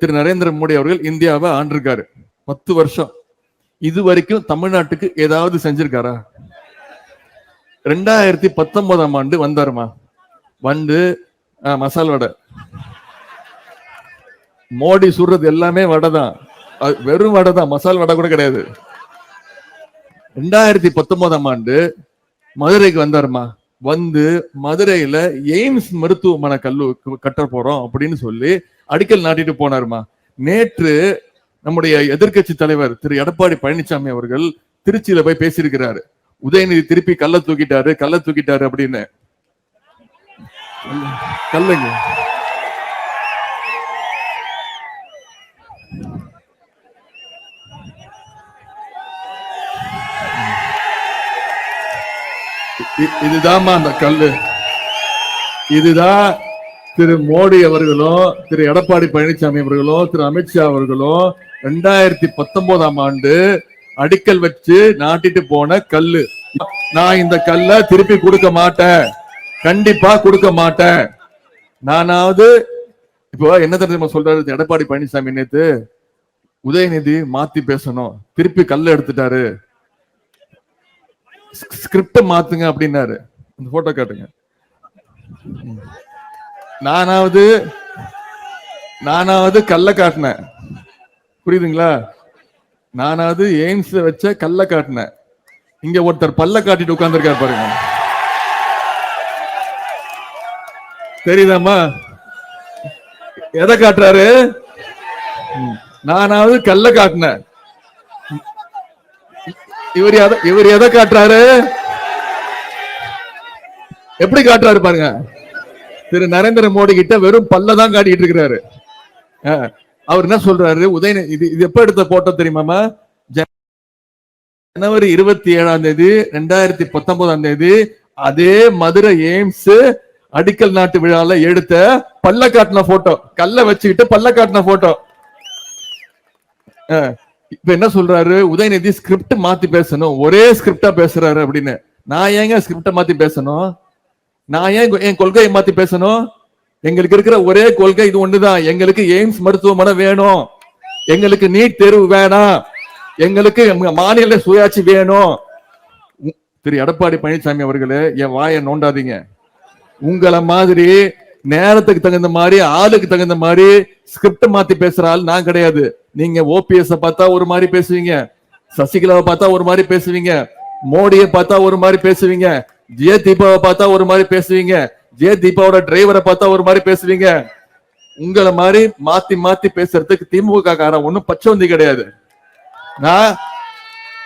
திரு நரேந்திர மோடி அவர்கள் இந்தியாவை ஆண்டிருக்காரு. பத்து வருஷம். இது வரைக்கும் தமிழ்நாட்டுக்கு ஏதாவது செஞ்சிருக்காரா? ரெண்டாயிரத்தி பத்தொன்பதாம் ஆண்டு வந்தாருமா? வந்து மசால் வடை. மோடி சுடுறது எல்லாமே வடை தான் வெறும் வடை தான் மசால் வடை கூட கிடையாது. ரெண்டாயிரத்தி பத்தொன்பதாம் ஆண்டு மதுரைக்கு வந்தாருமா? வந்து மதுரையில எய்ம்ஸ் மருத்துவமனை கல்லு கட்ட போறோம் அப்படின்னு சொல்லி அடிக்கல் நாட்டிட்டு போனாருமா. நேற்று நம்முடைய எதிர்க்கட்சி தலைவர் திரு எடப்பாடி பழனிசாமி அவர்கள் திருச்சியில போய் பேசியிருக்கிறாரு. உதயநிதி திருப்பி கல்ல தூக்கிட்டாரு கல்ல தூக்கிட்டாரு அப்படின்னு. கல்லுங்க. இ- இதுதாம்மா அந்த கல்லு. இதுதான் திரு மோடி அவர்களும் திரு எடப்பாடி பழனிசாமி அவர்களும் திரு அமித்ஷா அவர்களும் ரெண்டாயிரத்தி பத்தொன்பதாம் ஆண்டு அடிக்கல் வச்சு நாட்டிட்டு போன கல்லு. நான் இந்த கல்லை திருப்பி கொடுக்க மாட்டேன். கண்டிப்பா கொடுக்க மாட்டேன். நானாவது இப்போ என்ன தெரியுமா சொல்றாரு? எடப்பாடி பழனிசாமி நேத்து உதயநிதி மாத்தி பேசணும். திருப்பி கல்ல எடுத்துட்டாரு. ஸ்கிரிப்ட மாத்துங்க அப்படின்னாரு. அந்த போட்டோ காட்டுங்க. நானாவது நானாவது கல்ல காட்டினேன். புரியுதுங்களா? நானாவது எய்ம்ஸ் வச்ச கல்ல காட்டினேன். இங்க ஒருத்தர் பல்ல காட்டிட்டு உட்கார்ந்திருக்காரு பாருங்க. தெரியுதாமா எதை காட்டுறாரு? நானாவது கல்ல காட்டினேன். இவர் எதை இவர் எதை காட்டுறாரு? எப்படி காட்டுறாரு பாருங்க. திரு நரேந்திர மோடி கிட்ட வெறும் பல்ல தான் காட்டிட்டு இருக்கிறாரு. அவர் என்ன சொல்றாரு? உதயநிதி இது இது எப்ப எடுத்த போட்டோ தெரியுமாமா ஜனவரி இருபத்தி ஏழாம் தேதி ரெண்டாயிரத்தி பத்தொன்பதாம் தேதி அதே மதுரை எய்ம்ஸ் அடிக்கல் நாட்டு விழால எடுத்த பல்ல காட்டின போட்டோ கல்ல வச்சுக்கிட்டு பல்ல காட்டின போட்டோ இப்ப என்ன சொல்றாரு? உதயநிதி ஸ்கிரிப்ட் மாத்தி பேசணும். ஒரே ஸ்கிரிப்டா பேசுறாரு அப்படின்னு. நான் ஏங்க ஸ்கிரிப்ட மாத்தி பேசணும்? நான் ஏன் என் கொள்கையை மாத்தி பேசணும்? எங்களுக்கு இருக்கிற ஒரே கொள்கை இது ஒண்ணுதான். எங்களுக்கு எய்ம்ஸ் மருத்துவமனை வேணும். எங்களுக்கு நீட் தேர்வு வேணாம். எங்களுக்கு மாநில சுயாட்சி வேணும். உ- திரு எடப்பாடி பழனிசாமி அவர்களே என் வாயை நோண்டாதீங்க. உங்களை மாதிரி நேரத்துக்கு தகுந்த மாதிரி ஆளுக்கு தகுந்த மாதிரி ஸ்கிரிப்ட் மாத்தி பேசுற ஆள் நான் கிடையாது. நீங்க ஓபிஎஸ் பார்த்தா ஒரு மாதிரி பேசுவீங்க. சசிகலாவை பார்த்தா ஒரு மாதிரி பேசுவீங்க. மோடியை பார்த்தா ஒரு மாதிரி பேசுவீங்க. ஜெய தீபாவை பார்த்தா ஒரு மாதிரி பேசுவீங்க. ஜெய தீபாவோட டிரைவரை பார்த்தா ஒரு மாதிரி பேசுவீங்க. உங்களை மாதிரி மாத்தி மாத்தி பேசுறதுக்கு திமுக காரன் ஒண்ணும் பச்சவந்தி கிடையாது. நான்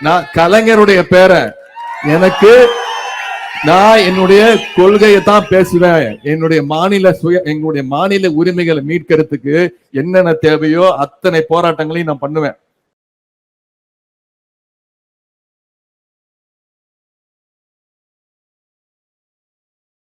நான் கலைஞருடைய பேரை எனக்கு நான் என்னுடைய கொள்கையை தான் பேசுவேன். என்னுடைய மாநில சுய எங்களுடைய மாநில உரிமைகளை மீட்கிறதுக்கு என்னென்ன தேவையோ அத்தனை போராட்டங்களையும் நான் பண்ணுவேன்.